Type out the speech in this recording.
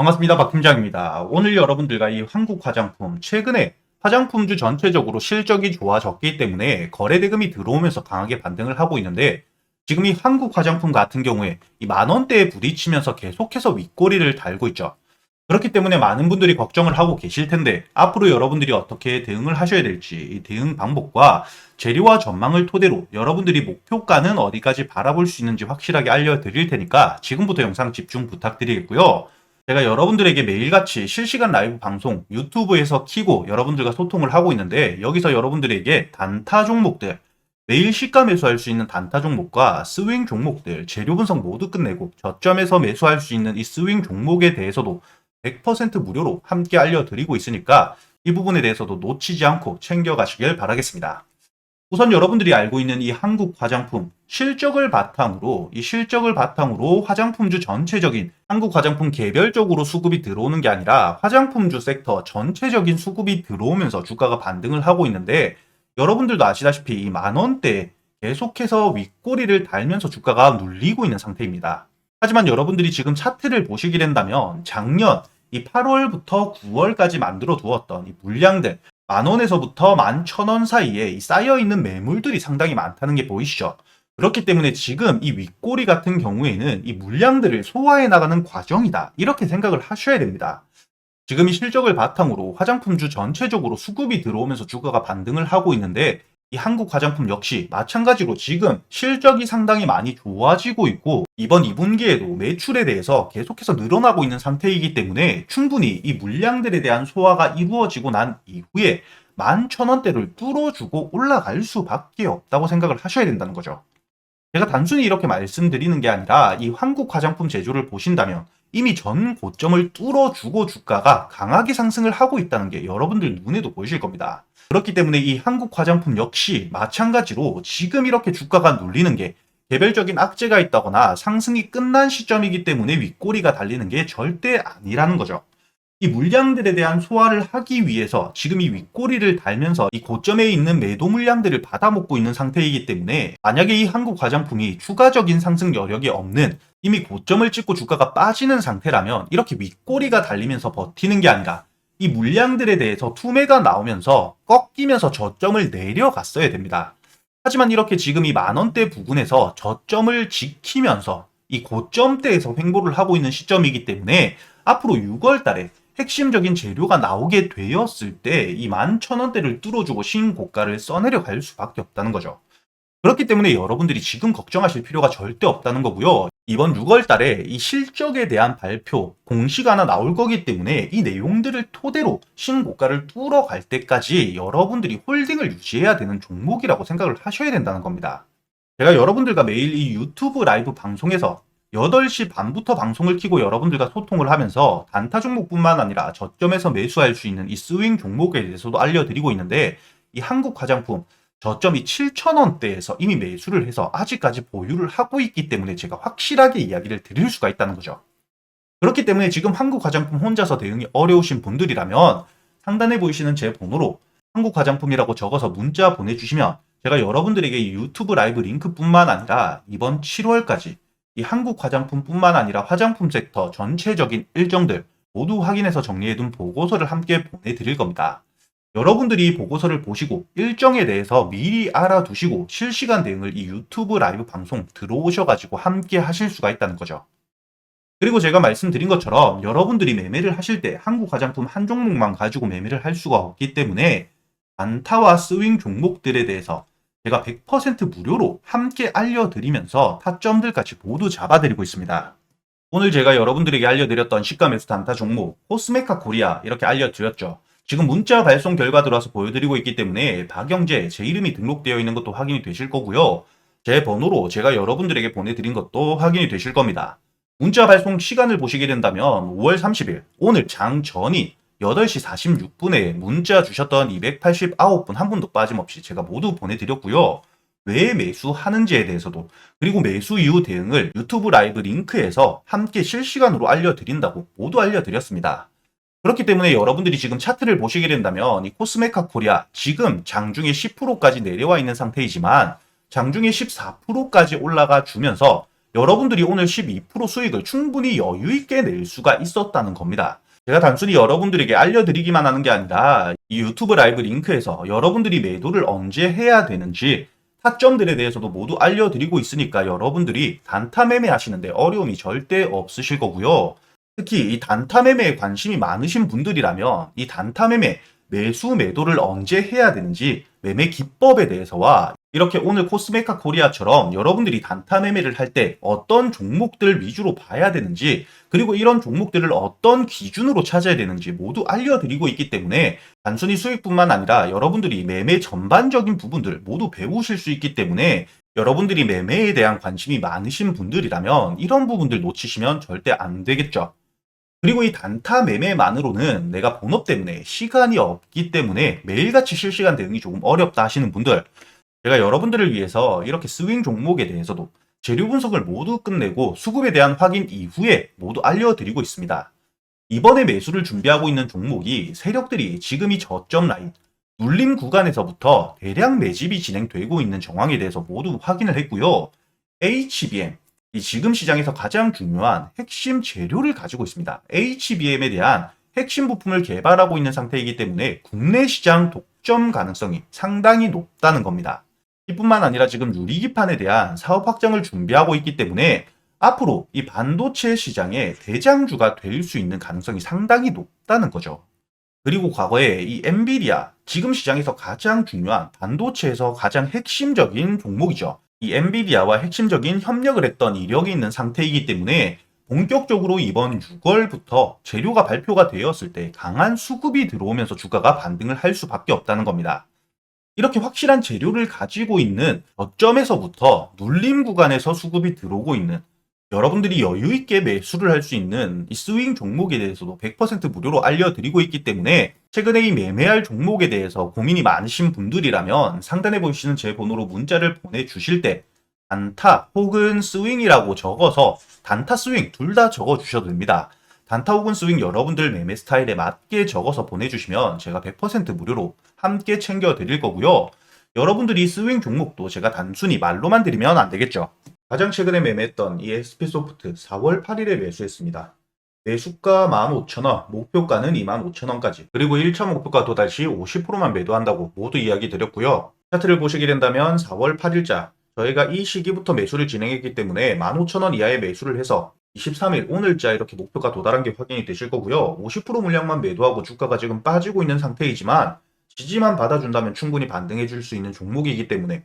반갑습니다. 박 팀장입니다. 오늘 여러분들과 이 한국 화장품, 최근에 화장품주 전체적으로 실적이 좋아졌기 때문에 거래 대금이 들어오면서 강하게 반등을 하고 있는데 지금 이 한국 화장품 같은 경우에 이 만 원대에 부딪히면서 계속해서 윗꼬리를 달고 있죠. 그렇기 때문에 많은 분들이 걱정을 하고 계실 텐데 앞으로 여러분들이 어떻게 대응을 하셔야 될지 이 대응 방법과 재료와 전망을 토대로 여러분들이 목표가는 어디까지 바라볼 수 있는지 확실하게 알려드릴 테니까 지금부터 영상 집중 부탁드리겠고요. 제가 여러분들에게 매일같이 실시간 라이브 방송 유튜브에서 키고 여러분들과 소통을 하고 있는데 여기서 여러분들에게 단타 종목들 매일 시가 매수할 수 있는 단타 종목과 스윙 종목들 재료 분석 모두 끝내고 저점에서 매수할 수 있는 이 스윙 종목에 대해서도 100% 무료로 함께 알려드리고 있으니까 이 부분에 대해서도 놓치지 않고 챙겨가시길 바라겠습니다. 우선 여러분들이 알고 있는 이 한국 화장품 실적을 바탕으로 이 실적을 바탕으로 화장품주 전체적인 한국 화장품 개별적으로 수급이 들어오는 게 아니라 화장품주 섹터 전체적인 수급이 들어오면서 주가가 반등을 하고 있는데 여러분들도 아시다시피 이 만원대 계속해서 윗꼬리를 달면서 주가가 눌리고 있는 상태입니다. 하지만 여러분들이 지금 차트를 보시게 된다면 작년 이 8월부터 9월까지 만들어 두었던 이 물량들 만 원에서부터 만천원 사이에 이 쌓여 있는 매물들이 상당히 많다는 게 보이시죠? 그렇기 때문에 지금 이 윗꼬리 같은 경우에는 이 물량들을 소화해 나가는 과정이다. 이렇게 생각을 하셔야 됩니다. 지금 이 실적을 바탕으로 화장품주 전체적으로 수급이 들어오면서 주가가 반등을 하고 있는데 이 한국 화장품 역시 마찬가지로 지금 실적이 상당히 많이 좋아지고 있고 이번 2분기에도 매출에 대해서 계속해서 늘어나고 있는 상태이기 때문에 충분히 이 물량들에 대한 소화가 이루어지고 난 이후에 11,000원대를 뚫어주고 올라갈 수밖에 없다고 생각을 하셔야 된다는 거죠. 제가 단순히 이렇게 말씀드리는 게 아니라 이 한국 화장품 제조를 보신다면 이미 전 고점을 뚫어주고 주가가 강하게 상승을 하고 있다는 게 여러분들 눈에도 보이실 겁니다. 그렇기 때문에 이 한국 화장품 역시 마찬가지로 지금 이렇게 주가가 눌리는 게 개별적인 악재가 있다거나 상승이 끝난 시점이기 때문에 윗꼬리가 달리는 게 절대 아니라는 거죠. 이 물량들에 대한 소화를 하기 위해서 지금 이 윗꼬리를 달면서 이 고점에 있는 매도 물량들을 받아먹고 있는 상태이기 때문에 만약에 이 한국 화장품이 추가적인 상승 여력이 없는 이미 고점을 찍고 주가가 빠지는 상태라면 이렇게 윗꼬리가 달리면서 버티는 게 아니라 이 물량들에 대해서 투매가 나오면서 꺾이면서 저점을 내려갔어야 됩니다. 하지만 이렇게 지금 이 만원대 부근에서 저점을 지키면서 이 고점대에서 횡보를 하고 있는 시점이기 때문에 앞으로 6월 달에 핵심적인 재료가 나오게 되었을 때 이 11,000원대를 뚫어주고 신고가를 써내려 갈 수밖에 없다는 거죠. 그렇기 때문에 여러분들이 지금 걱정하실 필요가 절대 없다는 거고요. 이번 6월 달에 이 실적에 대한 발표, 공시가 하나 나올 거기 때문에 이 내용들을 토대로 신고가를 뚫어갈 때까지 여러분들이 홀딩을 유지해야 되는 종목이라고 생각을 하셔야 된다는 겁니다. 제가 여러분들과 매일 이 유튜브 라이브 방송에서 8시 반부터 방송을 키고 여러분들과 소통을 하면서 단타 종목뿐만 아니라 저점에서 매수할 수 있는 이 스윙 종목에 대해서도 알려드리고 있는데 이 한국 화장품 저점이 7,000원대에서 이미 매수를 해서 아직까지 보유를 하고 있기 때문에 제가 확실하게 이야기를 드릴 수가 있다는 거죠. 그렇기 때문에 지금 한국 화장품 혼자서 대응이 어려우신 분들이라면 상단에 보이시는 제 번호로 한국 화장품이라고 적어서 문자 보내주시면 제가 여러분들에게 이 유튜브 라이브 링크뿐만 아니라 이번 7월까지 이 한국 화장품뿐만 아니라 화장품 섹터 전체적인 일정들 모두 확인해서 정리해둔 보고서를 함께 보내드릴 겁니다. 여러분들이 보고서를 보시고 일정에 대해서 미리 알아두시고 실시간 대응을 이 유튜브 라이브 방송 들어오셔가지고 함께 하실 수가 있다는 거죠. 그리고 제가 말씀드린 것처럼 여러분들이 매매를 하실 때 한국 화장품 한 종목만 가지고 매매를 할 수가 없기 때문에 안타와 스윙 종목들에 대해서 제가 100% 무료로 함께 알려드리면서 타점들까지 모두 잡아드리고 있습니다. 오늘 제가 여러분들에게 알려드렸던 시가 매수 단타 종목 코스메카 코리아 이렇게 알려드렸죠. 지금 문자 발송 결과 들어와서 보여드리고 있기 때문에 박영재 제 이름이 등록되어 있는 것도 확인이 되실 거고요. 제 번호로 제가 여러분들에게 보내드린 것도 확인이 되실 겁니다. 문자 발송 시간을 보시게 된다면 5월 30일 오늘 장 전이 8시 46분에 문자 주셨던 289분 한 분도 빠짐없이 제가 모두 보내드렸고요. 왜 매수하는지에 대해서도 그리고 매수 이후 대응을 유튜브 라이브 링크에서 함께 실시간으로 알려드린다고 모두 알려드렸습니다. 그렇기 때문에 여러분들이 지금 차트를 보시게 된다면 이 코스메카 코리아 지금 장중에 10%까지 내려와 있는 상태이지만 장중에 14%까지 올라가 주면서 여러분들이 오늘 12% 수익을 충분히 여유 있게 낼 수가 있었다는 겁니다. 제가 단순히 여러분들에게 알려드리기만 하는 게 아니라 이 유튜브 라이브 링크에서 여러분들이 매도를 언제 해야 되는지 타점들에 대해서도 모두 알려드리고 있으니까 여러분들이 단타 매매 하시는데 어려움이 절대 없으실 거고요. 특히 이 단타 매매에 관심이 많으신 분들이라면 이 단타 매매 매수 매도를 언제 해야 되는지 매매 기법에 대해서와 이렇게 오늘 코스메카 코리아처럼 여러분들이 단타 매매를 할 때 어떤 종목들 위주로 봐야 되는지 그리고 이런 종목들을 어떤 기준으로 찾아야 되는지 모두 알려드리고 있기 때문에 단순히 수익뿐만 아니라 여러분들이 매매 전반적인 부분들 모두 배우실 수 있기 때문에 여러분들이 매매에 대한 관심이 많으신 분들이라면 이런 부분들 놓치시면 절대 안 되겠죠. 그리고 이 단타 매매만으로는 내가 본업 때문에 시간이 없기 때문에 매일같이 실시간 대응이 조금 어렵다 하시는 분들 제가 여러분들을 위해서 이렇게 스윙 종목에 대해서도 재료 분석을 모두 끝내고 수급에 대한 확인 이후에 모두 알려드리고 있습니다. 이번에 매수를 준비하고 있는 종목이 세력들이 지금 이 저점 라인 눌림 구간에서부터 대량 매집이 진행되고 있는 정황에 대해서 모두 확인을 했고요. HBM, 이 지금 시장에서 가장 중요한 핵심 재료를 가지고 있습니다. HBM에 대한 핵심 부품을 개발하고 있는 상태이기 때문에 국내 시장 독점 가능성이 상당히 높다는 겁니다. 이뿐만 아니라 지금 유리기판에 대한 사업 확장을 준비하고 있기 때문에 앞으로 이 반도체 시장의 대장주가 될 수 있는 가능성이 상당히 높다는 거죠. 그리고 과거에 이 엔비디아, 지금 시장에서 가장 중요한 반도체에서 가장 핵심적인 종목이죠. 이 엔비디아와 핵심적인 협력을 했던 이력이 있는 상태이기 때문에 본격적으로 이번 6월부터 재료가 발표가 되었을 때 강한 수급이 들어오면서 주가가 반등을 할 수밖에 없다는 겁니다. 이렇게 확실한 재료를 가지고 있는 저점에서부터 눌림 구간에서 수급이 들어오고 있는 여러분들이 여유 있게 매수를 할 수 있는 이 스윙 종목에 대해서도 100% 무료로 알려드리고 있기 때문에 최근에 이 매매할 종목에 대해서 고민이 많으신 분들이라면 상단에 보이시는 제 번호로 문자를 보내주실 때 단타 혹은 스윙이라고 적어서 단타 스윙 둘 다 적어 주셔도 됩니다. 단타 혹은 스윙 여러분들 매매 스타일에 맞게 적어서 보내주시면 제가 100% 무료로 함께 챙겨 드릴 거고요. 여러분들이 스윙 종목도 제가 단순히 말로만 드리면 안 되겠죠. 가장 최근에 매매했던 이 SP소프트 4월 8일에 매수했습니다. 매수가 15,000원, 목표가는 25,000원까지, 그리고 1차 목표가 도달 시 50%만 매도한다고 모두 이야기 드렸고요. 차트를 보시게 된다면 4월 8일자, 저희가 이 시기부터 매수를 진행했기 때문에 15,000원 이하의 매수를 해서 23일 오늘자 이렇게 목표가 도달한 게 확인이 되실 거고요. 50% 물량만 매도하고 주가가 지금 빠지고 있는 상태이지만 지지만 받아준다면 충분히 반등해 줄 수 있는 종목이기 때문에